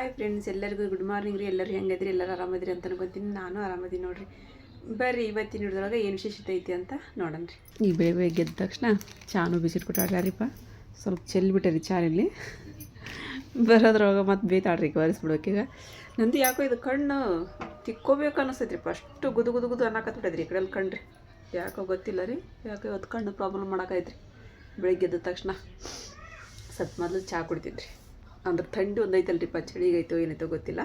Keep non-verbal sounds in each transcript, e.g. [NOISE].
Hi friends ಎಲ್ಲರಿಗೂ good morning ರೀ. ಎಲ್ಲರೂ ಹೆಂಗದ್ರಿ ಎಲ್ಲರೂ ಆರಾಮದ್ರಿ ಅಂತ ಬಂತೀನಿ ನಾನು ಆರಾಮದೀನಿ ನೋಡ್ರಿ. ಬರ್ರಿ ಇವತ್ತಿನ ಹಿಡಿದ್ರೊಳಗೆ ಏನು ವಿಶೇಷತೆ ಐತಿ ಅಂತ ನೋಡೋಣ ರೀ. ಈ ಬೆಳೆ ಬೆಳಗ್ಗೆ ಎದ್ದ ತಕ್ಷಣ ಚಾನು ಬಿಸಿಟ್ ಕೊಟ್ಟಾಡ್ರಿಪ್ಪ ಸ್ವಲ್ಪ ಚೆಲ್ಬಿಟ್ಟರಿ ಚಾನಲ್ಲಿ ಬರೋದ್ರೊಳಗೆ ಮತ್ತೆ ಬೇತಾಡ್ರಿ ಈಗ ನಂದು ಯಾಕೋ ಇದು ಕಣ್ಣು ತಿಕ್ಕೋಬೇಕು ಅನ್ನಿಸ್ತೈತ್ರಿಪ್ಪ ಅಷ್ಟು ಗುದು ಗುದು ಗುದು ಅನ್ನಕತ್ಬಿಟ್ಟದ್ರಿ ಈ ಕಡೆಯಲ್ಲಿ ಕಣ್ರಿ. ಯಾಕೋ ಗೊತ್ತಿಲ್ಲ ರೀ. ಯಾಕೋ ಇವತ್ತು ಕಣ್ಣು ಪ್ರಾಬ್ಲಮ್ ಮಾಡಕೈತ್ರಿ ಬೆಳಿಗ್ಗೆ ಎದ್ದ ತಕ್ಷಣ. ಸತ್ ಮೊದಲು ಚಹಾ ಕುಡಿತಿದ್ರಿ. ಅಂದ್ರೆ ಥಂಡಿ ಒಂದು ಪಚ್ಚಳಿಗೆ ಚಳಿಗೈತೋ ಏನೈತೋ ಗೊತ್ತಿಲ್ಲ.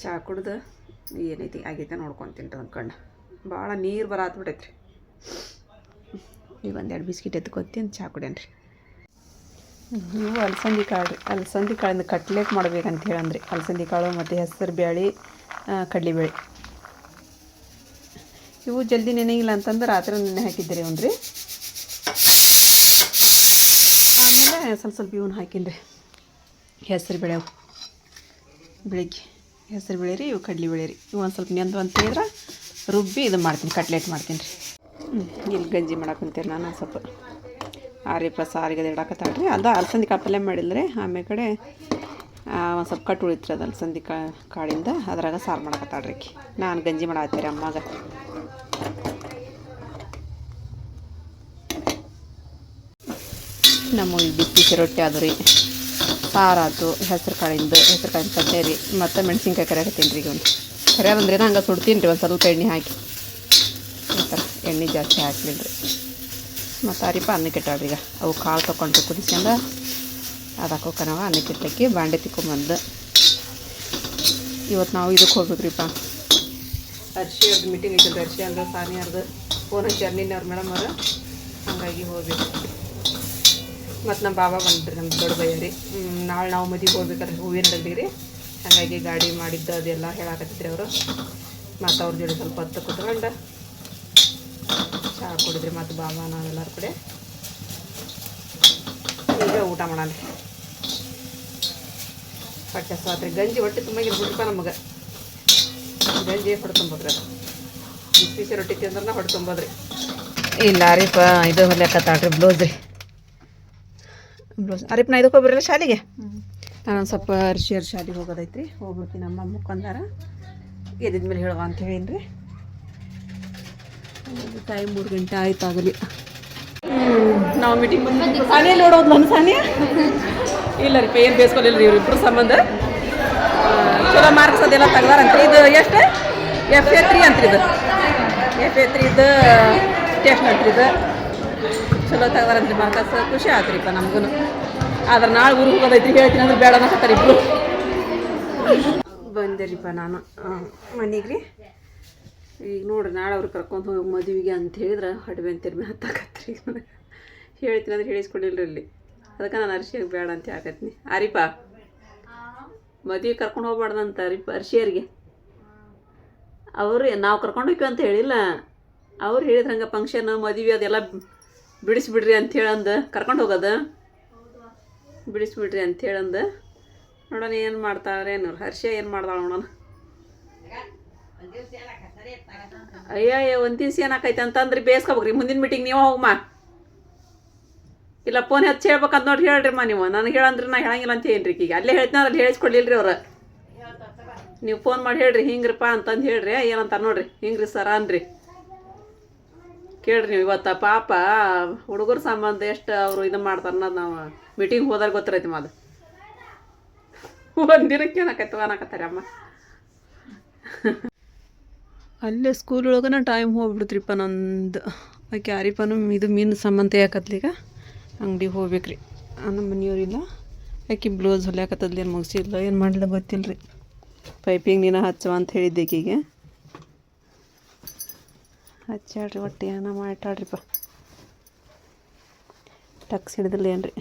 ಚಹಾ ಕುಡ್ದು ಏನೈತಿ, ಆಗೈತೆ ನೋಡ್ಕೊತೀನಿ ರೀ ಅಂದ್ಕೊಂಡು ಭಾಳ ನೀರು ಬರಾತ್ಬಿಟ್ಟೈತ್ರಿ ಈಗ ಒಂದೆರಡು ಬಿಸ್ಕಿಟ್ ಎತ್ಕೊತೀನಿ ಚಹಾ ಕುಡಿಯನ್ರಿ ಇವು ಅಲಸಂದಿ ಕಾಳು ರೀ ಅಲಸಂದಿ ಕಾಳಿಂದ ಕಟ್ಲೆಟ್ ಮಾಡ್ಬೇಕಂತ ಹೇಳಂದ್ರಿ. ಅಲಸಂದಿ ಕಾಳು ಮತ್ತು ಹೆಸರು ಬೇಳೆ ಕಡಲೆಬೇಳೆ. ಇವು ಜಲ್ದಿ ನೆನೆಯಿಲ್ಲ ಅಂತಂದ್ರೆ ರಾತ್ರಿ ನೆನೆ ಹಾಕಿದ್ರಿ ಅವನು ರೀ ಆಮೇಲೆ ಸ್ವಲ್ಪ ಸ್ವಲ್ಪ ಇವನ್ನ ಹಾಕಿನಿ ರೀ ಹೆಸರು ಬೇಳೆ ಬೆಳಗ್ಗೆ ಹೆಸರು ಬೇಳೆ ರೀ ಇವು ಕಡ್ಲಿ ಬೇಳೆ ರೀ ಇವು ಒಂದು ಸ್ವಲ್ಪ ನೆಂದು ಅಂತ ಹೇಳಿದ್ರೆ ರುಬ್ಬಿ ಇದು ಮಾಡ್ತೀನಿ, ಕಟ್ಲೆಟ್ ಮಾಡ್ತೀನಿ ರೀ. ಇಲ್ಲಿ ಗಂಜಿ ಮಾಡಕ್ಕಂತೀರಿ ನಾನು ಒಂದು ಸ್ವಲ್ಪ. ಆರಿಪ್ಪ ಸಾರಿಗೆ ಅದು ಇಡಾಕತ್ತಾಳ್ರಿ. ಅದು ಅಲಸಂದಿ ಕಾಳು ಪಲ್ಯ ರೀ ಆಮೇಲೆ ಕಡೆ ಒಂದು ಸ್ವಲ್ಪ ಕಟ್ಟು ಉಳಿತ್ರಿ ಅದು ಅಲಸಂದಿ ಕಾ, ಕಾಳಿಂದ. ಅದ್ರಾಗ ಸಾರು ಮಾಡಕತ್ತಾಳ್ರಿ ನಾನು ಗಂಜಿ ಮಾಡತ್ತೀರಿ ಅಮ್ಮಾಗ. ನಮ್ಮ ಬಿಸಿ ರೊಟ್ಟಿ ಅದು ರೀ ಸಾರಾತು ಹೆಸ್ರು ಕಾಳಿಂದು, ಹೆಸ್ರು ಕಾಳಿನ ಪಲ್ಯ ರೀ. ಮತ್ತು ಮೆಣಸಿನ್ಕಾಯಿ ಕರಿಯಾಕತ್ತೀನಿ ರೀ ಈಗ ಒಂದು ಕರಿಯೋದಂದ್ರೆ ಹಂಗೆ ಸುಡ್ತೀನಿ ರೀ, ಒಂದು ಸ್ವಲ್ಪ ಎಣ್ಣೆ ಹಾಕಿ. ಈ ಥರ ಎಣ್ಣೆ ಜಾಸ್ತಿ ಹಾಕ್ಲಿಲ್ಲ ರೀ. ಮತ್ತು ಅರಿಪ ಅನ್ನಕ್ಕೆ ಇಟ್ಟಾಳ್ರಿ ಈಗ. ಅವು ಕಾಳು ತೊಗೊಂಡು ಕುದಿಸ್ಕೊಂಡು ಅದು ಹೋಗ್ಕನವ ಅನ್ನಕ್ಕೆ ಇಟ್ಟಕ್ಕೆ ಬಾಂಡೆ ತಿಕ್ಕೊಂಬಂದು ಇವತ್ತು ನಾವು ಇದಕ್ಕೆ ಹೋಗ್ಬೇಕ್ರಿಪ್ಪ ಅರ್ಶಿ ಅವ್ರದ್ದು ಮೀಟಿಂಗ್ ಐತಲ್ರಿ, ಅರ್ಶಿ ಅಂದ್ರೆ ಸಾನಿ ಅವ್ರದ್ದು ಫೋನ್ ಹಚ್ಚಿ ನಿನ್ನೆ ಅವ್ರ ಮೇಡಮ್ ಅವರು. ಹಾಗಾಗಿ ಹೋಗ್ಬೇಕು. ಮತ್ತು ನಮ್ಮ ಬಾಬಾ ಬಂದ್ರಿ ನಮ್ಮ ದೊಡ್ಡ ಬಯ್ಯ ರೀ ನಾಳೆ ನಾವು ಮದುವೆಗೆ ಹೋಗ್ಬೇಕಾದ್ರೆ ಹೂವಿನ ಹಡಗ್ಲಿ ರೀ. ಹಾಗಾಗಿ ಗಾಡಿ ಮಾಡಿದ್ದು ಅದೆಲ್ಲ ಹೇಳಾಕತ್ತಿದ್ರಿ ಅವರು. ಮತ್ತು ಅವ್ರ ಜೋಡಿ ಸ್ವಲ್ಪ ಹೊತ್ತು ಕುತ್ಕೊಂಡು ಚಹಾ ಕುಡಿದ್ರಿ ಮತ್ತು ಬಾಬಾ ನಾವೆಲ್ಲರ ಕಡೆ. ಈಗ ಊಟ ಮಾಡೋಣ ಹೊಟ್ಟೆ ಸ್ವಾತ್ರಿ ಗಂಜಿ ಹೊಟ್ಟೆ ತುಂಬ ಹುಡುಕ ನಮಗೆ. ಗಂಜಿ ಹೊಟ್ಟೆ ತುಂಬೋದ್ರಿ ಅದು? ಬಿಸಿ ಬಿಸಿ ರೊಟ್ಟಿ ತಿಂದ್ರೆ ಹೊಟ್ಟೆ ತುಂಬೋದ್ರಿ. ಇಲ್ಲ ಪ, ಇದು ಹೊಲಿಯಾಕತ್ತಾಳ್ರಿ ಬ್ಲೌಸ್ ರೀ. ಬ್ಲೌಸ್. ಅರಿಪ್ ನಾ ಇದಕ್ಕೆ ಹೋಗ್ಬರಲ್ಲ ಶಾಲೆಗೆ? ನಾನೊಂದು ಸ್ವಲ್ಪ ಅರ್ಶಿ ಅರ್ಶಿ ಶಾಲೆಗೆ ಹೋಗೋದೈತ್ರಿ. ಹೋಗ್ಬಿಡ್ತೀನಿ ನಮ್ಮ ಮುಖಂದಾರ ಎದ್ದಿದ್ಮೇಲೆ ಹೇಳುವ ಅಂತ ಹೇಳಿನ್ರಿ. ಟೈಮ್ ಮೂರು ಗಂಟೆ ಆಯ್ತು ಆಗಲಿ. ನಾವು ಮೀಟಿಂಗ್ ಬಂದು ಸಾನಿಯಲ್ಲಿ ನೋಡೋದು ನನ್ನ ಸಾನಿ ಇಲ್ಲ ರೀ ಏನು ಬೇಸ್ಕೊಲಿಲ್ಲ ರೀ ಇವ್ರಿಬ್ರು ಸಂಬಂಧ. ಚಲೋ ಮಾರ್ಕ್ಸ್ ಅದೆಲ್ಲ ತೆಗ್ದಾರಂತ್ರಿ. ಇದು ಎಷ್ಟು? ಎಫ್ ಎ ತ್ರೀ ಅಂತ್ರಿ ಇದು. ಎಫ್ ಎ ತ್ರೀದು ಟೆಸ್ಟ್ ಅಂತ್ರಿ ಇದು. ಚಲೋ ತೆಗ್ದಾರಂತ್ರಿ ಮಾರ್ಕಸ್ ಖುಷಿ ಆತ್ರಿಪ್ಪ ನಮಗೂ ಆದ್ರೆ ನಾಳೆ ಊರಿಗೆ ಹೋಗೋದೈತ್ರಿ ಹೇಳ್ತೀನಿ ಅಂದ್ರೆ ಬೇಡ ಅನ್ನಕತ್ತಾರ ಇಬ್ರು. ಬಂದಿರಿಪ್ಪ ನಾನು ಮನೆಗೆ ರೀ ಈಗ ನೋಡ್ರಿ ನಾಳೆ ಅವ್ರು ಕರ್ಕೊಂಡು ಹೋಗಿ ಮದುವೆಗೆ ಅಂತ ಹೇಳಿದ್ರೆ ಹಡ್ಬೆ ತೆರ್ಮೆ ಹತ್ತಾಕತ್ರಿ ಹೇಳ್ತೀನಿ ಅಂದ್ರೆ ಹೇಳಿಸ್ಕೊಂಡಿಲ್ರಿ ಇಲ್ಲಿ ಅದಕ್ಕೆ ನಾನು ಅರ್ಶಿಯಾಗಿ ಬೇಡ ಅಂತ ಹಾಕತ್ನಿ ಆರಿಪ ಮದುವೆ ಕರ್ಕೊಂಡು ಹೋಗ್ಬಾರ್ದಂತ ಅರಿಪ ಅರ್ಶಿಯರಿಗೆ. ಅವರು ನಾವು ಕರ್ಕೊಂಡು ಹೋಗ್ತೀವಿ ಅಂತ ಹೇಳಿಲ್ಲ. ಅವ್ರು ಹೇಳಿದ್ರಂಗೆ ಫಂಕ್ಷನ್ ಮದುವೆ ಅದೆಲ್ಲ ಬಿಡಿಸ್ಬಿಡ್ರಿ ಅಂತ ಅಂದ ಕರ್ಕೊಂಡು ಹೋಗೋದು? ಬಿಡಿಸ್ಬಿಡ್ರಿ ಅಂತ ಅಂದ ನೋಡೋಣ ಏನು ಮಾಡ್ತಾರೆ ಏನು ಹರ್ಷ ಏನು ಮಾಡ್ದಾಳ ನೋಡೋಣ. ಅಯ್ಯೋ ಒಂದು ದಿವ್ಸ ಏನಾಕೈತೆ ಅಂತಂದ್ರೆ ಬೇಸ್ಕೋಬೇಕ್ರಿ. ಮುಂದಿನ ಮೀಟಿಂಗ್ ನೀವು ಹೋಗಮ್ಮ ಇಲ್ಲ ಫೋನ್ ಹಚ್ಚಿ ಹೇಳ್ಬೇಕಂತ ನೋಡ್ರಿ ಹೇಳ್ರಿ ಮಾ ನೀವು. ನನಗೆ ಹೇಳಂದ್ರೆ ನಾ ಹೇಳಂಗಿಲ್ಲ ಅಂತ ಏನ್ರಿ ಈಗ. ಅಲ್ಲೇ ಹೇಳ್ತೀನಿ ಅಲ್ಲಿ ಹೇಳಿಸ್ಕೊಡ್ಲಿಲ್ರಿ ಅವ್ರು. ನೀವು ಫೋನ್ ಮಾಡಿ ಹೇಳ್ರಿ, ಹಿಂಗ್ರಿಪ್ಪ ಅಂತಂದು ಹೇಳ್ರಿ. ಏನಂತ ನೋಡ್ರಿ. ಹಿಂಗ್ರಿ ಸರ ಅನ್ರಿ. ಕೇಳ್ರಿ ನೀವು ಇವತ್ತು ಪಾಪ ಹುಡುಗರ ಸಂಬಂಧ ಎಷ್ಟು ಅವರು ಇದು ಮಾಡ್ತಾರೆ ಅನ್ನೋದು ನಾವು ಮೀಟಿಂಗ್ ಹೋದಾಗ ಗೊತ್ತಿರೈತಿ ಮಾದು. ಒಂದು ದಿನಕ್ಕೆ ಏನಾಕೈತೆ ಅನ್ನಕತ್ತಾರೆ ಅಮ್ಮ. ಅಲ್ಲೇ ಸ್ಕೂಲ್ ಒಳಗನ ಟೈಮ್ ಹೋಗ್ಬಿಡ್ತ್ರಿಪ್ಪ ನಂದು. ಆಕೆ ಯಾರಿಪ್ಪನು ಇದು ಮೀನು ಸಂಬಂಧ ಯಾಕತ್ಲೀಗ ಅಂಗಡಿಗೆ ಹೋಗ್ಬೇಕ್ರಿ. ನಮ್ಮ ಮನೆಯವ್ರಿಲ್ಲ ಆಕೆ ಬ್ಲೌಸ್ ಹೊಲ್ಯಾಕತ್ತದ್ಲಿ ಏನು ಮುಗಿಸಿಲ್ಲ ಏನು ಮಾಡಲಿಲ್ಲ ಗೊತ್ತಿಲ್ಲ ರೀ ಪೈಪಿಂಗ್ ನೀನು ಹಚ್ಚುವ ಅಂತ ಹೇಳಿದ್ದೆ ಆಕಿಗೆ ಹಚ್ಚಾಡ್ರಿ ಒಟ್ಟು ಏನೋ ಮಾಡಿಟ್ಟಾಳ್ರಿಪ್ಪ ಟಕ್ಸ್ ಹಿಡಿದಿಲ್ಲ ಏನು ರೀ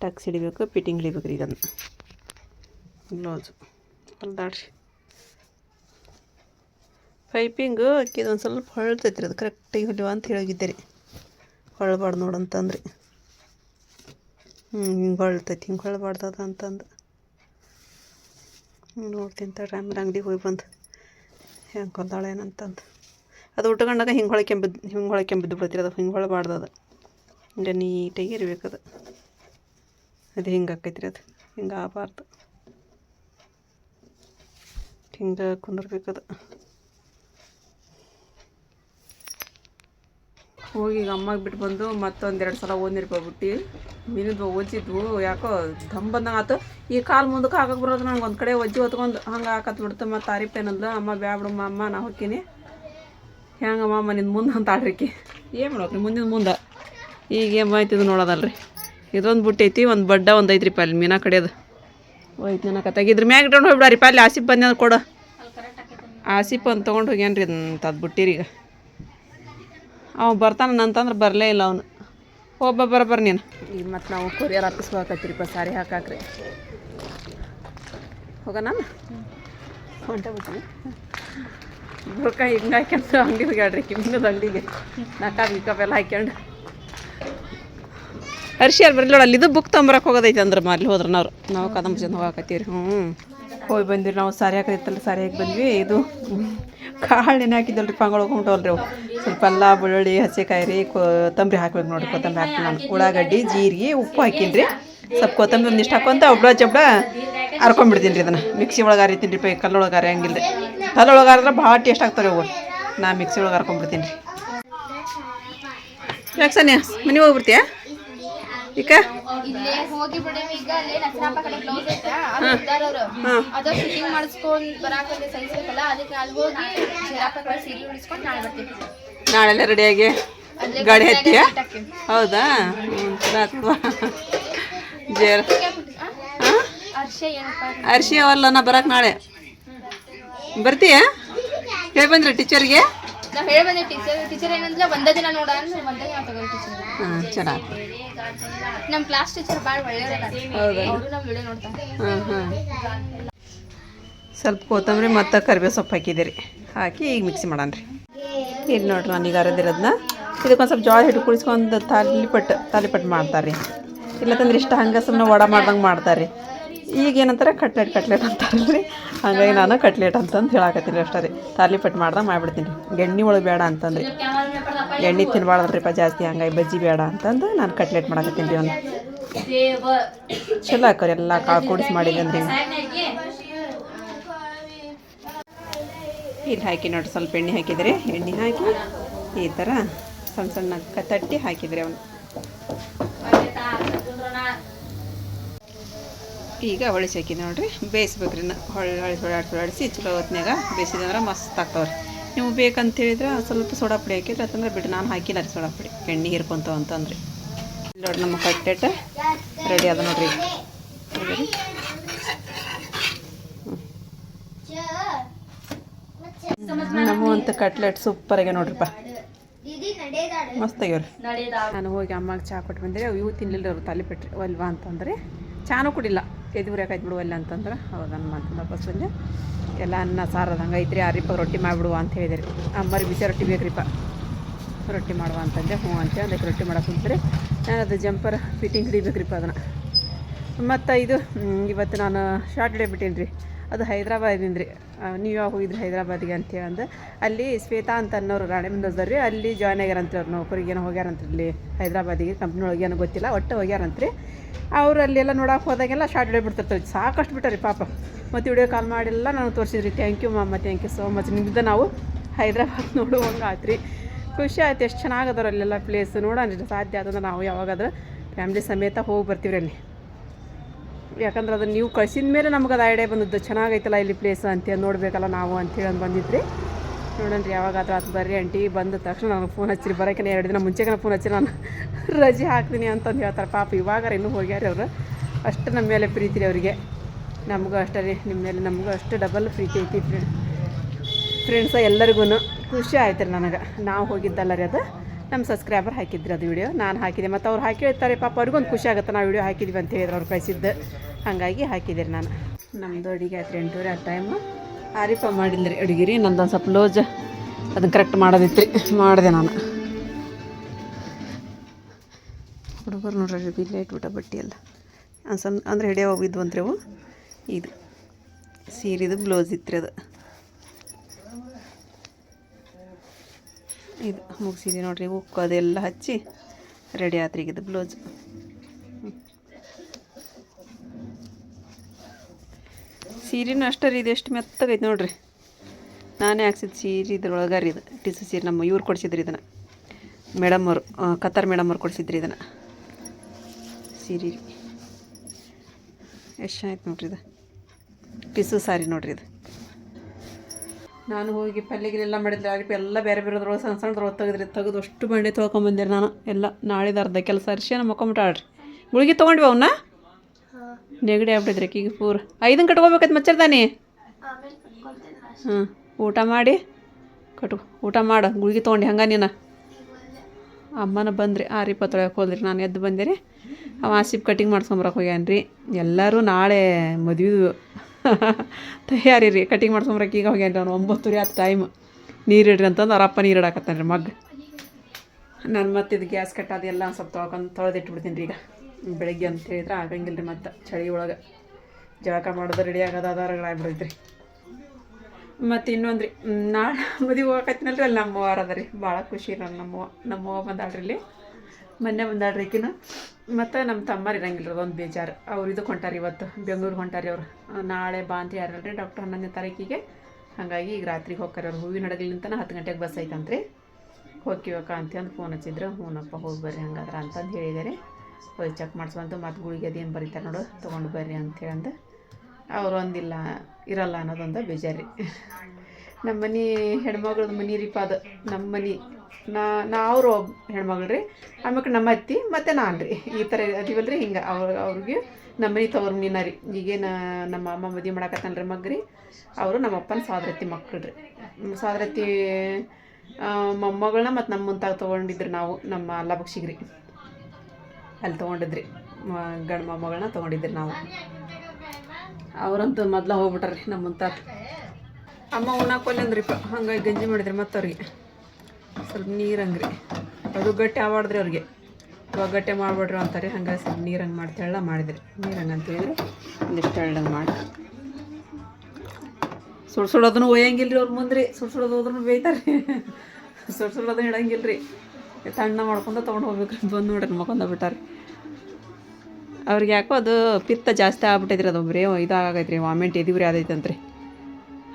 ಟಕ್ಸ್ ಹಿಡಿಬೇಕು ಪಿಟಿಂಗ್ ಹಿಡಿಬೇಕು ರೀ ಇದನ್ನು ಬ್ಲೌಸು ಹೊಲ್ದಾಡ್ರಿ ಪೈಪಿಂಗು ಅಕ್ಕಿದೊಂದು ಸ್ವಲ್ಪ ಹೊಳ್ತೈತಿ ರೀ ಅದು ಕರೆಕ್ಟಾಗಿ ಹೊಲಿವ ಅಂತ ಹೇಳಿದ್ದೆ ರೀ. ಹೊಳ್ಬಾರ್ದು ನೋಡಂತಂದ್ರಿ ಹ್ಞೂ ಹಿಂಗೆ ಹೊಳ್ತೈತಿ, ಹಿಂಗೆ ಹೊಳ್ಬಾರ್ದು ಅದು ಅಂತಂದು. ನೋಡ್ತೀನಿ ತಡ್ರಿ ಆಮೇಲೆ ಅಂಗಡಿಗೆ ಹೋಗಿ ಬಂದು ಹೆಂಗೆ ಹೊಲ್ದಾಳ ಅದು ಉಟ್ಕೊಂಡಾಗ ಹಿಂಗೆ ಹೊಳಕೆಂಬಿದ್ದು ಹಿಂಗೆ ಹೊಳಕೆಂಬಿದ್ದು ಬಿಡ್ತೀರಿ, ಅದು ಹಿಂಗೆ ಹೊಳಬಾರ್ದು ಅದು. ಹಿಂಗೆ ನೀಟಾಗಿ ಇರ್ಬೇಕು ಅದು ಅದು ಹಿಂಗೆ ಆಕೈತಿ ರೀ ಅದು. ಹಿಂಗೆ ಆಗಬಾರ್ದು. ಹಿಂಗೆ ಕುಂದಿರ್ಬೇಕದು. ಹೋಗಿ ಈಗ ಅಮ್ಮಗೆ ಬಿಟ್ಟು ಬಂದು ಮತ್ತೊಂದೆರಡು ಸಲ ಓದಿರ್ಪ ಬಿಟ್ಟು ಮೀನಿದ್ವು ಒಜ್ಜಿದ್ವು ಯಾಕೋ ದಮ್ ಬಂದಂಗೆ ಆತು. ಈ ಕಾಲು ಮುಂದಕ್ಕೆ ಹಾಕಕ್ಕೆ ಬರೋದು ನಂಗೆ ಒಂದು ಕಡೆ ಒಜ್ಜಿ ಹೊತ್ಕೊಂಡು ಹಂಗೆ ಹಾಕತ್ ಬಿಡ್ತು ಮತ್ತು ತಾರೀಫ್ ಏನಂದ್ಲು, ಅಮ್ಮ ಬ್ಯಾ ಬಿಡಮ್ಮ ಅಮ್ಮ ನಾ ಹೋಗ್ತೀನಿ ಹೆಂಗಮ್ಮ ಅಮ್ಮ ನಿನ್ನ ಮುಂದೆ ಅಂತ ಆಡ್ರಿಕಿ. ಏನು ಮಾಡ್ಬೇಕ್ರಿ ಮುಂದಿನ ಮುಂದೆ. ಈಗ ಏನು ಆಯ್ತಿದ್ದು ನೋಡೋದಲ್ರಿ. ಇದೊಂದು ಬುಟ್ಟಿ ಐತಿ ಒಂದು ಬಡ್ಡ ಒಂದು ಐತ್ರಿ ಅಲ್ಲಿ ಮೀನಾ ಕಡೆದು ಹೋಯ್ತು ನನಕ ಇದ್ರ ಮ್ಯಾಗ ಇಟ್ಕೊಂಡು ಹೋಗ್ಬಿಡ್ರಿ ಅಲ್ಲಿ ಆಸಿಪ್ ಬಂದ ಕೊಡು. ಆಸಿಪ್ ಅಂತ ತೊಗೊಂಡು ಹೋಗ್ಯಾನ್ರಿ ಬುಟ್ಟಿ ಈಗ. ಅವ ಬರ್ತಾನ ಅಂತಂದ್ರೆ ಬರಲೇ ಇಲ್ಲ ಅವನು. ಒಬ್ಬ ಬರಬರ್ ನೀನು. ಈಗ ಮತ್ತು ನಾವು ಕೊರಿಯರ್ ಹಾಕಿಸ್ಬೇಕತ್ರಿಪ್ಪ ಸಾರಿ ಹಾಕಾಕ್ರಿ. ಹೋಗೋಣ ಹೊಂಟ ಬಿಡ್ತೀನಿ ಬುರ್ಕ ಹಿಂಗೆ ಹಾಕ್ಯಂಡು ಅಂಗಡಿ ಹೋಗ್ಯಾಡ್ರಿ ಕಿಮ್ಮಿನದ ಅಂಗಡಿಗೆ. ನಕಾಬ್ ಗಿಕಾಬ್ ಎಲ್ಲ ಹಾಕ್ಯಂಡು. ಹರ್ಷಿಯಾರ್ ಬರಲಿ ಅಲ್ಲಿ ಇದು ಬುಕ್ ತೊಂಬರಕ್ಕೆ ಹೋಗೋದೈತೆ ಅಂದ್ರೆ ಅಲ್ಲಿ ಹೋದ್ರೆ ನಾವು ನಾವು ಕದಂಬ ಚಂದ ಹೋಗಾಕತ್ತೀವಿ ಹ್ಞೂ ಹೋಗಿ ಬಂದಿರಿ ನಾವು ಸಾರಿ ಹಾಕೈತಲ್ಲ ಸಾರಿ ಹಾಕಿ ಬಂದ್ವಿ. ಇದು ಕಾಳು ನೆನೆ ಹಾಕಿದ್ದಲ್ರಿ ಪಂಗಳು ಹೊಂಟವಲ್ರಿ ಅವು. ಸ್ವಲ್ಪ ಅಲ್ಲ ಬೆಳ್ಳುಳ್ಳಿ ಹಸಿಕಾಯಿ ರೀ ಕೊತ್ತಂಬರಿ ಹಾಕ್ಬೇಕು ನೋಡ್ರಿ ಕೊತ್ತಂಬರಿ ಹಾಕ್ತೀನಿ ನಾನು. ಉಳ್ಳಾಗಡ್ಡಿ ಜೀರಿಗೆ ಉಪ್ಪು ಹಾಕಿನ್ರಿ. ಸ್ವಲ್ಪ ಕೊತ್ತಂಬರಿ ಒಂದಿಷ್ಟು ಹಾಕೊಂತ ಒಬ್ಳ ಚಬ್ಳ ಹರ್ಕೊಂಡ್ಬಿಡ್ತೀನಿ ರೀ ಅದನ್ನು ಮಿಕ್ಸಿ ಒಳಗೆ ತಿನ್ರಿ ರೀ ಕಲ್ಲೊಳಗೆ ಅರಿಯಂಗಿಲ್ಲ ರೀ ಅರಿದ್ರೆ ಭಾಳ ಟೇಸ್ಟ್ ಆಗ್ತಾರೆ ಅವು. ನಾ ಮಿಕ್ಸಿ ಒಳಗೆ ಹರ್ಕೊಂಡ್ಬಿಡ್ತೀನಿ ರೀ. ಯಾಕೆ ಸನ್ಯ ಮನೆಗೆ ಹೋಗ್ಬಿಡ್ತೀಯ? ಈಗ ನಾಳೆಲ್ಲ ರೆಡಿಯಾಗಿ ಗಾಡಿ ಹತ್ತಿಯ? ಹೌದಾ? ಜೇರ್. ಹಾಂ? ಅರ್ಶ ಏನಪ್ಪ? ಅರ್ಶಿ ಅವಲ್ಲ ನಾ ಬರಕ್ಕೆ ನಾಳೆ. ಬರ್ತೀಯ? ಹೇಳಿ ಬಂದ್ರೆ ಟೀಚರ್ಗೆ? ನಾವ್ ಹೇಳಿ ಬಂದೆ ಟೀಚರ್. ಟೀಚರ್ ಏನಂದ್ರೆ ಒಂದೇ ದಿನ ನೋಡ ಅಂದ್ರೆ ಒಂದೇ ದಿನ ತಗೋ ಟೀಚರ್ ಹಾಂ ಚೆನ್ನಾಗಿ. ನಮ್ ಕ್ಲಾಸ್ ಟೀಚರ್ ಭಾಳ ಒಳ್ಳೆಯವ್ರಲ್ಲ ಹೌದಾ? ಅವರು ನಮ್ ವಿಡಿಯೋ ನೋಡ್ತಾರೆ. ಹಾಂ ಹಾಂ. ಸ್ವಲ್ಪ ಕೊತ್ತಂಬರಿ ಮತ್ತು ಕರಿಬೇವು ಸೊಪ್ಪು ಹಾಕಿದ್ದೀರಿ. ಹಾಕಿ ಈಗ ಮಿಕ್ಸಿ ಮಾಡೋಣ ರೀ ಇಲ್ಲಿ ನೋಡ್ರಿ ನಾನು ಈಗ ಅರದಿರೋದನ್ನ ಇದಕ್ಕೊಂದು ಸ್ವಲ್ಪ ಜೋಳ ಹಿಟ್ಟು ಕುಳಿಸ್ಕೊಂಡು ತಾಲಿಪಟ್ಟು ತಾಲಿಪಟ್ಟು ಮಾಡ್ತಾರೆ ರೀ ಇಲ್ಲಂತಂದ್ರೆ ಇಷ್ಟ ಹಂಗೆ ಸುಮ್ಮನೆ ವಡ ಮಾಡ್ದಂಗೆ ಮಾಡ್ತಾರೆ ರೀ ಈಗ ಏನಂತಾರೆ ಕಟ್ಲೆಟ್ ಕಟ್ಲೆಟ್ ಅಂತಾರಲ್ರಿ ಹಂಗಾಗಿ ನಾನು ಕಟ್ಲೆಟ್ ಅಂತಂದು ಹೇಳಾಕತ್ತೀನಿ ಅಷ್ಟೇ ರೀ. ತಾಲಿಪಟ್ಟು ಮಾಡ್ದೆ ಮಾಡಿಬಿಡ್ತೀನಿ ಎಣ್ಣೆ ಒಳಗೆ ಬೇಡ ಅಂತಂದ್ರಿ. ಎಣ್ಣೆ ತಿನ್ಬಾರ್ದ್ರಿಪ್ಪ ಜಾಸ್ತಿ. ಹಂಗಾಗಿ ಬಜ್ಜಿ ಬೇಡ ಅಂತಂದು ನಾನು ಕಟ್ಲೆಟ್ ಮಾಡಾಕತ್ತೀನಿ ರೀ ಅವ್ನು ಚಲೋ ಹಾಕೋರಿ ಎಲ್ಲ ಕಾಳು ಕೂಡಿಸಿ ಮಾಡಿದ್ದೀನಿ ರೀ ಇದು ಹಾಕಿ ನೋಡಿ ಸ್ವಲ್ಪ ಎಣ್ಣೆ ಹಾಕಿದರೆ. ಎಣ್ಣೆ ಹಾಕಿ ಈ ಥರ ಸಣ್ಣ ಸಣ್ಣ ಕತ್ತಟ್ಟಿ ತಟ್ಟಿ ಹಾಕಿದ್ರಿ ಅವನು. ಈಗ ಹೊಳಿಸಿ ಹಾಕಿ ನೋಡ್ರಿ. ಬೇಯಿಸ್ಬೇಕ್ರಿ. ರೀ ಹೊಳ್ಳಿ ಹೊಳ್ಳಿ ಹೊಳಾಡ್ಸಿ ಹೊಳಾಡಿಸಿ ಚಲೋ ಹೊತ್ನ್ಯಾಗ ಬೇಯಿಸಿದಂದ್ರೆ ಮಸ್ತ್ ಆಗ್ತಾವ್ರಿ. ನೀವು ಬೇಕಂತ ಹೇಳಿದ್ರೆ ಸ್ವಲ್ಪ ಸೋಡಾ ಪುಡಿ ಹಾಕಿದ್ರೆ ಅಂತಂದ್ರೆ ಬಿಟ್ಟು ನಾನು ಹಾಕಿಲ್ಲ ರೀ ಸೋಡಾ ಪುಡಿ. ಎಣ್ಣೆ ಹಿರ್ಕೊಂತಾವ ಅಂತಂದ್ರೆ. ನೋಡ್ರಿ ನಮ್ಮ ಕಟ್ಲೆಟ್ ರೆಡಿ ಅದ ನೋಡ್ರಿ? ನಮ್ಮ ಅಂತ ಕಟ್ಲೆಟ್ ಸೂಪರ್ ಆಗ್ಯಾವ ನೋಡ್ರಿಪ್ಪ ಮಸ್ತ್ ಆಗ್ಯಾವ್ರಿ. ನಾನು ಹೋಗಿ ಅಮ್ಮಗೆ ಚಹಾ ಕೊಟ್ಟು ಬಂದರೆ ಇವು ತಿನ್ನಲಿಲ್ಲ ಅವ್ರು ಪೆಟ್ರಿ. ಒಲ್ವಾ ಅಂತಂದ್ರೆ. ಚಾನೂ ಕುಡಿಲ್ಲ. ಎದು ಉರಿಯಾಕಾಯ್ತು ಬಿಡು ಬಿಡುವಲ್ಲ ಅಂತಂದ್ರೆ ಹೌದನ್ನ ಅಂತಂದು ವಾಪಸ್ ಬಂದೆ. ಎಲ್ಲ ಅನ್ನ ಸಾರದ ಹಂಗೆ ಐತ್ರಿ ರೀಪ ರೊಟ್ಟಿ ಮಾಡಿಬಿಡುವ ಅಂತ ಹೇಳಿದ್ರಿ. ಅಮ್ಮರಿಗೆ ಬಿಸಿ ರೊಟ್ಟಿ ಬೇಕ್ರಿಪ್ಪ ರೊಟ್ಟಿ ಮಾಡುವ ಅಂತಂದೆ, ಹ್ಞೂ ಅಂತ ಅದಕ್ಕೆ ರೊಟ್ಟಿ ಮಾಡೋಕೆ ಕುಂತ್ರಿ ನಾನು ಅದು ಜಂಪರ್ ಫಿಟ್ಟಿಂಗ್ ಹಿಡಿಬೇಕ್ರಿಪ್ಪ ಅದನ್ನು. ಮತ್ತು ಇದು ಇವತ್ತು ನಾನು ಶಾರ್ಟ್ ಡೇ ರೀ ಅದು ಹೈದ್ರಾಬಾದಿಂದ ರೀ ಯಾವ ಹೋಗಿದ್ರಿ ಹೈದ್ರಾಬಾದಿಗೆ ಅಂತೇಳಿ ಅಂದು. ಅಲ್ಲಿ ಶ್ವೇತಾ ಅಂತ ಅನ್ನೋರು ರಾಣೆಬೆನ್ನೂರ್ದವ್ರು ರೀ. ಅಲ್ಲಿ ಜಾಯ್ನ್ ಆಗ್ಯಾರಂತ್ರಿ ಅವ್ರು. ನೌಕರಿಗೆ ಏನೋ ಹೋಗ್ಯಾರಂತ್ರಿ ಇಲ್ಲಿ ಹೈದ್ರಾಬಾದಿಗೆ. ಕಂಪ್ನಿ ಒಳಗೆ ಏನೋ ಗೊತ್ತಿಲ್ಲ. ಒಟ್ಟು ಹೋಗ್ಯಾರಂತ್ರಿ. ಅವ್ರು ಅಲ್ಲೆಲ್ಲ ನೋಡೋಕೆ ಹೋದಾಗೆಲ್ಲ ಶಾರ್ಟ್ ವಿಡಿಯೋ ಸಾಕಷ್ಟು ಬಿಟ್ಟಾರಿ ಪಾಪ. ಮತ್ತು ವಿಡಿಯೋ ಕಾಲ್ ಮಾಡಿಲ್ಲ. ನಾನು ತೋರಿಸಿದ್ರಿ. ಥ್ಯಾಂಕ್ ಯು ಮಾಮ. ಥ್ಯಾಂಕ್ ಯು ಸೋ ಮಚ್ ನಿಮ್ಮಿಂದ ನಾವು ಹೈದ್ರಾಬಾದ್ [LAUGHS] ನೋಡುವಂಗೆ ಆತ್ರಿ. ಖುಷಿ ಆಯ್ತು. ಎಷ್ಟು ಚೆನ್ನಾಗದಾರ ಅಲ್ಲೆಲ್ಲ ಪ್ಲೇಸ್ ನೋಡೋಣ ಸಾಧ್ಯ ಆದ್ರೆ ನಾವು ಯಾವಾಗಾದ್ರೂ ಫ್ಯಾಮ್ಲಿ ಸಮೇತ ಹೋಗಿ ಬರ್ತೀವಿ ಅಲ್ಲಿ. ಯಾಕಂದ್ರೆ ಅದನ್ನು ನೀವು ಕಳ್ಸಿದ ಮೇಲೆ ನಮ್ಗೆ ಅದು ಐಡಿಯಾ ಬಂದದ್ದು, ಚೆನ್ನಾಗೈತಲ್ಲ ಇಲ್ಲಿ ಪ್ಲೇಸ್ ಅಂತ ನೋಡಬೇಕಲ್ಲ ನಾವು ಅಂತೇಳಿ ಅಂದು ಬಂದಿದ್ರಿ. ನೋಡೋಣ ರೀ ಯಾವಾಗಾದ್ರೂ ಅದು ಬರ್ರಿ ಆಂಟಿ, ಬಂದ ತಕ್ಷಣ ನನಗೆ ಫೋನ್ ಹಚ್ಚಿರಿ. ಬರೋಕೆ ಎರಡು ದಿನ ಮುಂಚೆಗೆ ಫೋನ್ ಹಚ್ಚಿ ನಾನು ರಜೆ ಹಾಕ್ತೀನಿ ಅಂತಂದು ಹೇಳ್ತಾರೆ. ಪಾಪ ಇವಾಗಾರ ಇನ್ನೂ ಹೋಗ್ಯಾರ ಅವರು. ಅಷ್ಟು ನಮ್ಮ ಮೇಲೆ ಪ್ರೀತಿ ರೀ ಅವರಿಗೆ. ನಮಗೂ ಅಷ್ಟೇ ರೀ, ನಿಮ್ಮ ಮೇಲೆ ನಮಗೂ ಅಷ್ಟು ಡಬಲ್ ಪ್ರೀತಿ ಐತಿ. ಫ್ರೆಂಡ್ ಫ್ರೆಂಡ್ಸ ಎಲ್ಲರಿಗೂ ಖುಷಿ ಆಯ್ತು ರೀ ನನಗೆ. ನಾವು ಹೋಗಿದ್ದಲ್ಲ ರೀ ಅದು. ನಮ್ಮ ಸಬ್ಸ್ಕ್ರೈಬರ್ ಹಾಕಿದ್ರು ಅದು ವಿಡಿಯೋ ನಾನು ಹಾಕಿದೆ. ಮತ್ತು ಅವ್ರು ಹಾಕಿರ್ತಾರೆ, ಪಾಪ ಅವ್ರಿಗೊಂದು ಖುಷಿ ಆಗುತ್ತೆ. ನಾವು ವಿಡಿಯೋ ಹಾಕಿದ್ವಿ ಅಂತ ಹೇಳಿದ್ರೆ ಅವ್ರು ಕಳಿಸಿದ್ದು. ಹಾಗಾಗಿ ಹಾಕಿದ್ದೀರಿ ನಾನು. ನಮ್ಮದು ಅಡುಗೆ ಆಯ್ತು ಎಂಟೂವರೆ, ಆ ಟೈಮು ಆರಿಪ ಮಾಡಿಲ್ಲ ರೀ ಅಡುಗೆ ರೀ ನಂದೊಂದು ಸ್ವಲ್ಪ ಲೋಜ್. ಅದನ್ನು ಕರೆಕ್ಟ್ ಮಾಡೋದಿತ್ತು ಮಾಡಿದೆ ನಾನು. ಹುಡುಗರು ನೋಡ್ರಿ ಬಿಲ್ಲೆ ಇಟ್ಬಿಟ್ಟ ಬಟ್ಟೆ ಎಲ್ಲ. ಸಣ್ಣ ಅಂದರೆ ಹಿಡಿಯೋ ಹೋಗಿದ್ವು ಅಂತ್ರಿ ಅವು. ಇದು. ಸೀರೆದು ಬ್ಲೌಸ್ ಇತ್ತು ರೀ ಅದು. ಇದು ಮುಗಿಸಿದೆ ನೋಡಿರಿ, ಉಕ್ಕು ಅದೆಲ್ಲ ಹಚ್ಚಿ ರೆಡಿ ಆತ್ರಿ ಇದು ಬ್ಲೌಸ್ ಸೀರೆನೂ ಅಷ್ಟೇ ರೀ, ಇದು ಎಷ್ಟು ಮೆತ್ತಗೈತೆ ನೋಡ್ರಿ. ನಾನೇ ಹಾಕ್ಸಿದ್ದು ಸೀರೆ ಇದ್ರೊಳಗೆ ರೀ ಇದು, ಟಿಸು ಸೀರೆ ನಮ್ಮ ಇವ್ರು ಕೊಡಿಸಿದ್ರಿ ಇದನ್ನು. ಮೇಡಮ್ ಅವರು ಕತ್ತಾರ್ ಮೇಡಮ್ ಅವ್ರು ಕೊಡಿಸಿದ್ರಿ ಇದನ್ನು. ಸೀರೆ ಎಷ್ಟು ಆಯ್ತು ನೋಡ್ರಿ ಇದು. ಟಿಸು ಸಾರಿ ನೋಡ್ರಿ ಇದು. ನಾನು ಹೋಗಿ ಪಲ್ಯಗಿಲೆಲ್ಲ ಮಾಡಿದ್ರೆ ಅರಿಪಿ ಎಲ್ಲ ಬೇರೆ ಬೇರೆ ಬೇರೆದ್ರೊಳಗೆ ಸಣ್ಣ ಸಣ್ಣದ್ರೊಳಗೆ ತೆಗೆದ್ರಿ ತೆಗೆದು ಅಷ್ಟು ಬಂಡೆ ತೊಳ್ಕೊಂಬಂದಿರಿ ನಾನು. ಎಲ್ಲ ನಾಳೆದು ಅರ್ಧ ಕೆಲಸ ಅರ್ಶಿನ ಮಕ್ಕೊಂಬಿಟ್ಟಾಳ್ರಿ ಗುಳಿಗೆ ತೊಗೊಂಡ್ವಿ ಅವನ್ನ ನೆಗಡಿ ಆಗ್ಬಿಟ್ಟಿದ್ರಿ ಈಗ ಪೂರ. ಐದನ್ ಕಟ್ಕೋಬೇಕಾಯ್ತು ಮಚ್ಚರ್ದಾನಿ? ಹಾಂ ಊಟ ಮಾಡಿ ಕಟ್ಕೊ ಊಟ ಮಾಡು ಗುಳಿಗೆ ತೊಗೊಂಡು ಹಂಗೆ ನೀನು. ಅಮ್ಮನ ಬಂದ್ರಿ ಆರು ಇಪ್ಪತ್ತೊಳಗೆ ಹೋದ್ರಿ ನಾನು ಎದ್ದು ಬಂದೆ ರೀ ಅವ ಆಸಿಪ್ ಕಟಿಂಗ್ ಮಾಡ್ಸ್ಕೊಂಬರಕ್ಕೆ ಹೋಗ್ಯಾನ ರೀ ಎಲ್ಲರೂ ನಾಳೆ ಮದುವೆ ತಯಾರಿ ರೀ ಕಟಿಂಗ್ ಮಾಡ್ಸ್ಕೊಂಬರಕ್ಕೆ ಈಗ ಹೋಗ್ಯಾನ ಅವ್ನು. ಒಂಬತ್ತು ರೀ ಆತು ಟೈಮ್ ನೀರು ಇಡ್ರಿ ಅಂತಂದು ಅವ್ರ ಅಪ್ಪ ನೀರು ಇಡಾಕತ್ತಾನ ರೀ ಮಗ್ ನಾನು ಮತ್ತೆ ಇದು ಗ್ಯಾಸ್ ಕಟ್ ಎಲ್ಲ ಒಂದು ಸ್ವಲ್ಪ ತೊಳ್ಕೊಂಡು ತೊಳೆದಿಟ್ಬಿಡ್ತೀನಿ ರೀ ಈಗ. ಬೆಳಗ್ಗೆ ಅಂತ ಹೇಳಿದ್ರೆ ಆಗಂಗಿಲ್ಲ ರೀ ಮತ್ತೆ ಚಳಿ ಒಳಗೆ. ಜಳಕ ಮಾಡೋದು ರೆಡಿ ಆಗೋದು ಆಧಾರಗಳಾಗ್ಬಿಡೈತೆ ರೀ ಮತ್ತು ಇನ್ನೊಂದು ರೀ ನಾಳೆ ಮದುವೆ ಹೋಗಕತ್ತಿನಲ್ರಿ ಅಲ್ಲಿ ನಮ್ಮವ್ವ ಅದ ರೀ ಭಾಳ ಖುಷಿ ನನ್ನ ನಮ್ಮವ್ವ. ನಮ್ಮವ್ವ ಬಂದಾಳ್ರಿ ಇಲ್ಲಿ. ಮೊನ್ನೆ ಬಂದಾಳ್ರಿ ಈಕಿನ. ಮತ್ತು ನಮ್ಮ ತಮ್ಮರು ಇರಂಗಿಲ್ಲ ಒಂದು ಬೇಜಾರು. ಅವ್ರು ಇದಕ್ಕೆ ಹೊಂಟಾರಿ ಇವತ್ತು ಬೆಂಗ್ಳೂರಿಗೆ ಹೊಂಟಾರಿ ಅವ್ರು. ನಾಳೆ ಬಾ ಅಂತ ರೀ ಡಾಕ್ಟರ್ ಹನ್ನೊಂದನೇ ತಾರೀಕಿಗೆ. ಹಾಗಾಗಿ ಈಗ ರಾತ್ರಿಗೆ ಹೋಗ್ತಾರೆ ಅವ್ರು. ಹೂವಿನ ಹಡಗಲಿಂತನ ಹತ್ತು ಗಂಟೆಗೆ ಬಸ್ ಐತಂತ್ರಿ. ಹೋಗ್ಕಿವಕ್ಕ ಅಂತಂದು ಫೋನ್ ಹಚ್ಚಿದ್ರು. ಹ್ಞೂನಪ್ಪ ಹೋಗಿ ಬರ್ರಿ ಹಂಗಾದ್ರೆ ಅಂತಂದು ಹೇಳಿದ್ದಾರೆ ಹೋಗಿ ಚೆಕ್ ಮಾಡಿಸ್ಬಂತು ಮತ್ತು ಗುಳಿಗೆ ಅದೇನು ಬರೀತಾರೆ ನೋಡು, ತೊಗೊಂಡು ಬರ್ರಿ ಅಂತೇಳಿ ಅಂದು ಅವ್ರು ಒಂದಿಲ್ಲ, ಇರಲ್ಲ ಅನ್ನೋದೊಂದು ಬೇಜಾರಿ ನಮ್ಮ ಮನೆ ಹೆಣ್ಮಗಳದ ಮನೆ ರೀಪ ಅದು ನಮ್ಮ ಮನೆ ನಾ ನಾವು ಹೆಣ್ಮಗಳು ರೀ ಆಮ್ಯಾಕೆ ನಮ್ಮ ಅತ್ತಿ ಮತ್ತು ನಾನು ರೀ. ಈ ಥರ ಅದೀವಲ್ಲ ರೀ ಹಿಂಗೆ. ಅವ್ರ, ಅವ್ರಿಗೆ ನಮ್ಮ ಮನೆ ತವ್ರ ಮೀನ ರೀ. ಈಗೇನು ನಮ್ಮ ಅಮ್ಮ ಮದುವೆ ಮಾಡಕತ್ತಾನ ರೀ ಮಗ್ರಿ. ಅವರು ನಮ್ಮ ಅಪ್ಪನ ಸಾದ್ರತಿ ಮಕ್ಕಳು ರೀ ಸಾದ್ರತಿ ಮೊಮ್ಮಗಳನ್ನ ಮತ್ತು ನಮ್ಮ ಮುಂತಾಗ ತೊಗೊಂಡಿದ್ರು ನಾವು, ನಮ್ಮ ಅಲ್ಲಬಕ್ಷಿಗ್ರಿ ಅಲ್ಲಿ ತೊಗೊಂಡಿದ್ರಿ. ಗಂಡು ಮೊಮ್ಮಗಳನ್ನ ತೊಗೊಂಡಿದ್ರಿ ನಾವು. ಅವರಂತೂ ಮೊದ್ಲು ಹೋಗ್ಬಿಟ್ರಿ ನಮ್ಮ ಮುಂತಾಗ. ಅಮ್ಮ ಉಣ್ಣಾಕೊಲ್ಲ ಅಂದ್ರಿಪ್ಪ ಹಂಗಾಗಿ ಗಂಜಿ ಮಾಡಿದ್ರಿ ಮತ್ತೆ ಅವ್ರಿಗೆ ಸ್ವಲ್ಪ ನೀರು ಹಂಗ್ರಿ ಅದು ಗಟ್ಟಿ ಆವಾಡ್ದ್ರಿ ಅವ್ರಿಗೆ. ಇವಾಗ ಗಟ್ಟೆ ಮಾಡ್ಬಿಡ್ರಿ ಅಂತಾರೆ ಹಂಗೆ ಸ್ವಲ್ಪ ನೀರು ಹಂಗೆ ಮಾಡಿ ತೆಳ್ಳ ಮಾಡಿದ್ರಿ. ನೀರು ಹಂಗೆ ಅಂತ ಹೇಳಿದ್ರೆ ಒಂದಿಷ್ಟು ತೆಳ್ಳಗೆ ಮಾಡಿ ಸುಡ್ ಸುಡೋದನ್ನು ಒಯ್ಯಂಗಿಲ್ಲ ರೀ ಅವ್ರ ಮುಂದ್ರಿ. ಸುಡ್ ಸುಡೋದು ಹೋದ್ರೂ ಬೇಯ್ತಾರೆ ಸುಡ್ ಸುಡೋದು ಇಡಂಗಿಲ್ಲ ರೀ ತಣ್ಣ ಮಾಡ್ಕೊಂಡು ತೊಗೊಂಡು ಹೋಗ್ಬೇಕು ಅಂತ ಬಂದು ನೋಡ್ರಿ ಮಕ್ಕೊಂಡು ಬಿಟ್ಟಾರೆ. ಅವ್ರಿಗೆ ಯಾಕೋ ಅದು ಪಿತ್ತ ಜಾಸ್ತಿ ಆಗ್ಬಿಟ್ಟೈತ್ರಿ ಅದು ಬರೀ ಇದಾಗೈತ್ರಿ ವಾಮಿಂಟ್ ಎದಿವ್ರಿ ಆದೈತಂತ್ರಿ.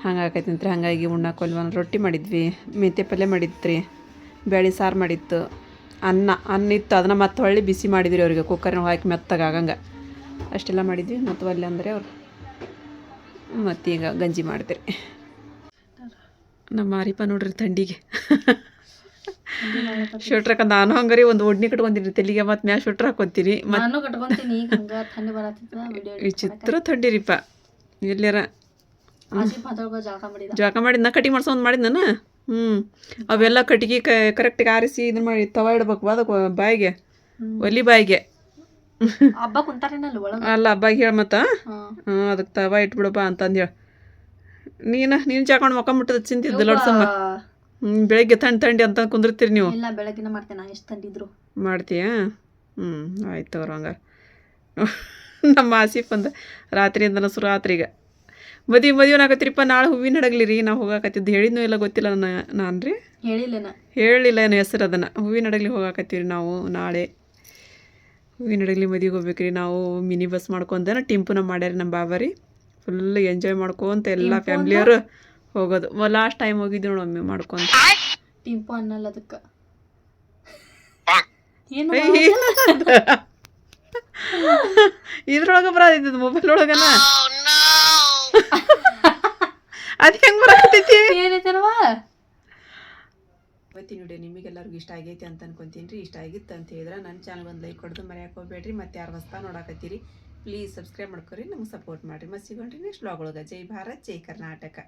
ಹಂಗೆ ಆಕೈತಂತ್ರಿ ಹಾಗಾಗಿ ಉಣ್ಣಾಕೊಲ್ವ ರೊಟ್ಟಿ ಮಾಡಿದ್ವಿ, ಮೆಂತ್ಯ ಪಲ್ಯ ಮಾಡಿದ್ರಿ. ಬೇಳೆ ಸಾರು ಮಾಡಿತ್ತು. ಅನ್ನ ಅನ್ನ ಇತ್ತು. ಅದನ್ನು ಮತ್ತೆ ಹೊಳ್ಳಿ ಬಿಸಿ ಮಾಡಿದ್ರಿ ಅವ್ರಿಗೆ. ಕುಕ್ಕರ್ನ ಹಾಕಿ ಮೆತ್ತಗೆ ಆಗಂಗೆ. ಅಷ್ಟೆಲ್ಲ ಮಾಡಿದ್ವಿ. ಮತ್ತು ಒಲ್ಲೆ ಅಂದರೆ ಅವ್ರು ಮತ್ತೀಗ ಗಂಜಿ ಮಾಡಿದ್ರಿ ನಮ್ಮ ಮಾರಿಪ ನೋಡ್ರಿ ಥಂಡಿಗೆ. ಹಾಕೊಂಡು ನಾನು ಹಂಗಾರಿ. ಒಂದು ಒಡ್ನಿ ಕಟ್ಕೊಂತೀನಿ. ತೆಲಿಗೆ ಮತ್ತೆ ಮ್ಯಾ ಶೂಟ್ರ್ ಹಾಕೊತೀನಿ. ಮತ್ತು ಈಗ ವಿಚಿತ್ರ ಥಂಡಿರಿಪ್ಪ ಎಲ್ಲಾರ ಜಾಕ ಮಾತಾಡ್ಕೊ ಜಳಕ ಮಾಡಿದ. ಜಳಕ ಮಾಡಿ ನಾ ಕಟಿಂಗ್ ಮಾಡ್ಸೊಂದು ಮಾಡಿದ್ ನಾನು ಹ್ಞೂ ಅವೆಲ್ಲ ಕಟ್ಟಿಗೆ ಕ ಕರೆಕ್ಟಿಗೆ ಆರಿಸಿ ಇದನ್ನ ಮಾಡಿ ತವ ಇಡ್ಬೇಕು ಅದಕ್ಕೆ ಬಾಯಿಗೆ ಒಲಿ ಬಾಯಿಗೆ. ಹಬ್ಬ ಕುಂತಾರೇನಲ್ಲ ಒಳಗ? ಅಲ್ಲ ಹಬ್ಬಾಗಿ ಹೇಳ ಮತ್ತು. ಹ್ಞೂ ಅದಕ್ಕೆ ತವ ಇಟ್ಬಿಡಪ್ಪ ಅಂತಂದು ಹೇಳಿ. ನೀನು ನೀನು ಚಾಕೊಂಡು ಮುಟ್ಟದ ಚಿಂತಿದ್ದು ಲಡ್ಸಮ್ಮ. ಹ್ಞೂ ಬೆಳಗ್ಗೆ ತಣ್ಣ ಥಂಡಿ ಅಂತ ಕುಂದಿರ್ತೀರಿ ನೀವು. ಇಲ್ಲ ಬೆಳಗಿನ ಮಾಡ್ತೇನೆ ಎಷ್ಟು ತಂದಿದ್ರು. ಮಾಡ್ತೀಯಾ? ಹ್ಞೂ ಆಯ್ತು ಅವ್ರು ಹಂಗಾರೆ. ನಮ್ಮ ಆಸಿಫ್ ಅಂದ ರಾತ್ರಿಯಿಂದ ಶುರು ರಾತ್ರಿಗೆ ಮದುವೆ ಮದುವೆ ಆಗತ್ರಿಪ್ಪ ನಾಳೆ ಹೂವಿನ ಹಡಗ್ಲಿ ರೀ ನಾವು ಹೋಗಾಕತ್ತಿದ್ದು. ಹೇಳಿದ್ನೂ ಇಲ್ಲ ಗೊತ್ತಿಲ್ಲ ನನ್ನ ನಾನು ರೀ ಹೇಳಿಲ್ಲ ಹೇಳಿಲ್ಲ ಏನು ಹೆಸರು ಅದನ್ನು. ಹೂವಿನ ಹಡಗ್ಲಿ ಹೋಗಾಕತ್ತೀವಿ ರೀ ನಾವು ನಾಳೆ. ಹೂವಿನ ಹಡಗ್ಲಿ ಮದುವೆಗೆ ಹೋಗ್ಬೇಕ್ರಿ. ನಾವು ಮಿನಿ ಬಸ್ ಮಾಡ್ಕೊಂಡೇನ ಟಿಂಪುನ ಮಾಡ್ಯಾರ ನಮ್ಮ ಬಾಬಾ ರೀ ಫುಲ್ ಎಂಜಾಯ್ ಮಾಡ್ಕೊಂತ ಎಲ್ಲ ಫ್ಯಾಮ್ಲಿಯವರು ಹೋಗೋದು. ಲಾಸ್ಟ್ ಟೈಮ್ ಹೋಗಿದ್ವಿ ನೋಡಿ ಒಮ್ಮೆ ಮಾಡ್ಕೊಂತ. ಟಿಂಪು ಅನ್ನಲ್ಲ ಅದಕ್ಕೆ. ಇದ್ರೊಳಗೆ ಬರೋದಿದ್ದು ಮೊಬೈಲ್ ಒಳಗನ? [LAUGHS] ಅದು ಹೆಂಗ್ ಬರಕತ್ತೈತಿ? ಏನೈತಲ್ವಾ ಇವತ್ತಿನ ವಿಡಿಯೋ ನಿಮಗೆಲ್ಲರಿಗೂ ಇಷ್ಟ ಆಗೈತಿ ಅಂತ ಅನ್ಕೊಂತೀನಿ ರೀ. ಇಷ್ಟ ಆಗಿತ್ತು ಅಂತ ಹೇಳಿದ್ರೆ ನನ್ನ ಚಾನಲ್ ಒಂದು ಲೈಕ್ ಕೊಡ್ದು ಮರೆಯಕ್ಕೆ ಹೋಗ್ಬೇಡ್ರಿ. ಮತ್ತೆ ಯಾರು ಹೊಸ್ತಾ ನೋಡಾಕತ್ತೀರಿ ಪ್ಲೀಸ್ ಸಬ್ಸ್ಕ್ರೈಬ್ ಮಾಡ್ಕೊರಿ. ನಮ್ಗೆ ಸಪೋರ್ಟ್ ಮಾಡಿರಿ. ಮತ್ತೆ ಸಿಗೋಣ್ರಿ ನೆಕ್ಸ್ಟ್ ಬ್ಲಾಗ್ ಒಳಗೆ. ಜೈ ಭಾರತ್ ಜೈ ಕರ್ನಾಟಕ.